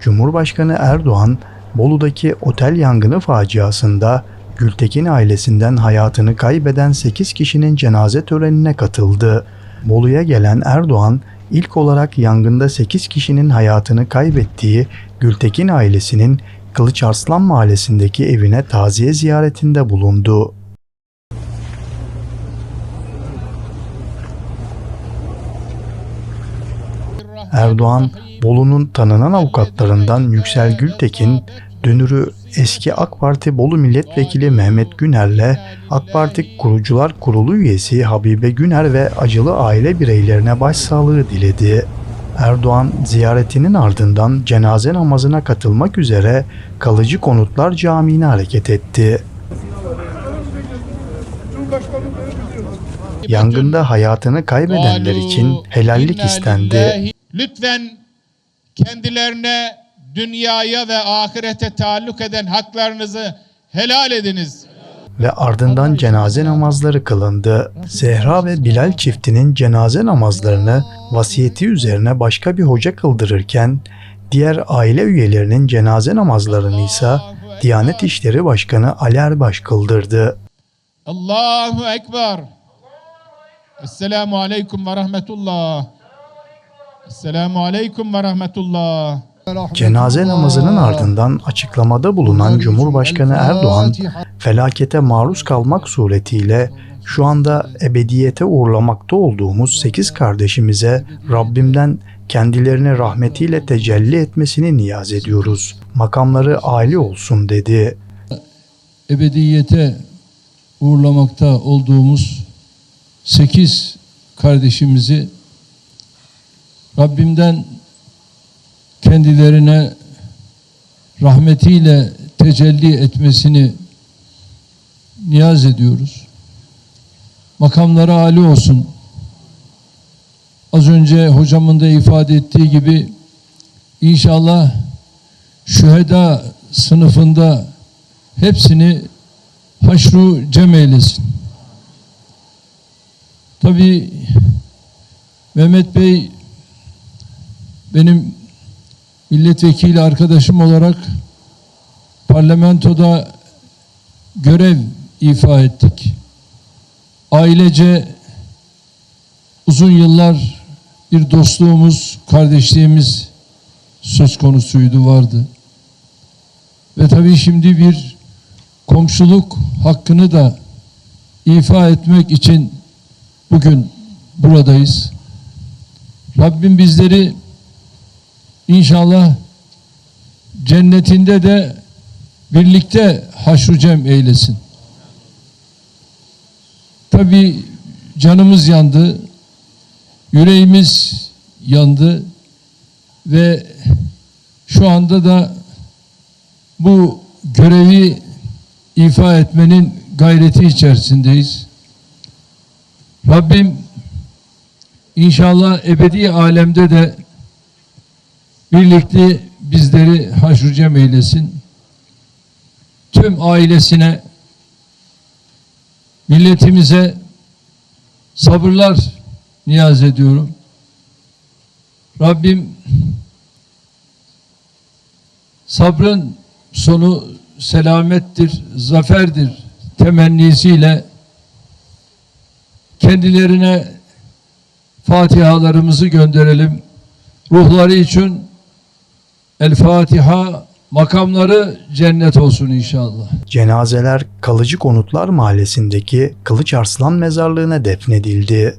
Cumhurbaşkanı Erdoğan, Bolu'daki otel yangını faciasında Gültekin ailesinden hayatını kaybeden 8 kişinin cenaze törenine katıldı. Bolu'ya gelen Erdoğan, ilk olarak yangında 8 kişinin hayatını kaybettiği Gültekin ailesinin Kılıç Arslan mahallesindeki evine taziye ziyaretinde bulundu. Erdoğan, Bolu'nun tanınan avukatlarından Yüksel Gültekin, dünürü eski AK Parti Bolu Milletvekili Mehmet Güner'le AK Parti Kurucular Kurulu üyesi Habibe Güner ve acılı aile bireylerine başsağlığı diledi. Erdoğan ziyaretinin ardından cenaze namazına katılmak üzere Kalıcı Konutlar Camii'ne hareket etti. Yangında hayatını kaybedenler için helallik istendi. Lütfen kendilerine dünyaya ve ahirete taalluk eden haklarınızı helal ediniz. ve ardından cenaze namazları kılındı. Zehra ve Bilal çiftinin cenaze namazlarını vasiyeti üzerine başka bir hoca kıldırırken diğer aile üyelerinin cenaze namazlarını ise Diyanet İşleri Başkanı Ali Erbaş kıldırdı. Allahu Ekber. Esselamu Aleyküm ve Rahmetullah. Esselamu Aleyküm ve Rahmetullah. Cenaze namazının ardından açıklamada bulunan Cumhurbaşkanı Erdoğan felakete maruz kalmak suretiyle şu anda ebediyete uğurlamakta olduğumuz 8 kardeşimize Rabbimden kendilerini rahmetiyle tecelli etmesini niyaz ediyoruz. Makamları âli olsun dedi. ebediyete uğurlamakta olduğumuz sekiz kardeşimizi Rabbimden kendilerine rahmetiyle tecelli etmesini niyaz ediyoruz. Makamları âli olsun. Az önce hocamın da ifade ettiği gibi inşallah şüheda sınıfında hepsini haşru cem eylesin. Tabi Mehmet Bey benim milletvekili arkadaşım olarak parlamentoda görev ifa ettik. Ailece uzun yıllar bir dostluğumuz, kardeşliğimiz söz konusuydu, vardı. Ve tabii şimdi bir komşuluk hakkını da ifa etmek için bugün buradayız. Rabbim bizleri inşallah cennetinde de birlikte haşru cem eylesin. Tabii canımız yandı, yüreğimiz yandı ve şu anda da bu görevi ifa etmenin gayreti içerisindeyiz. Rabbim inşallah ebedi alemde de birlikte bizleri haşr cem eylesin. Tüm ailesine, milletimize sabırlar niyaz ediyorum. Rabbim sabrın sonu selamettir, zaferdir temennisiyle kendilerine Fatihalarımızı gönderelim. Ruhları için El Fatiha makamları cennet olsun inşallah. Cenazeler Kalıcı Konutlar Mahallesi'ndeki Kılıç Arslan mezarlığına defnedildi.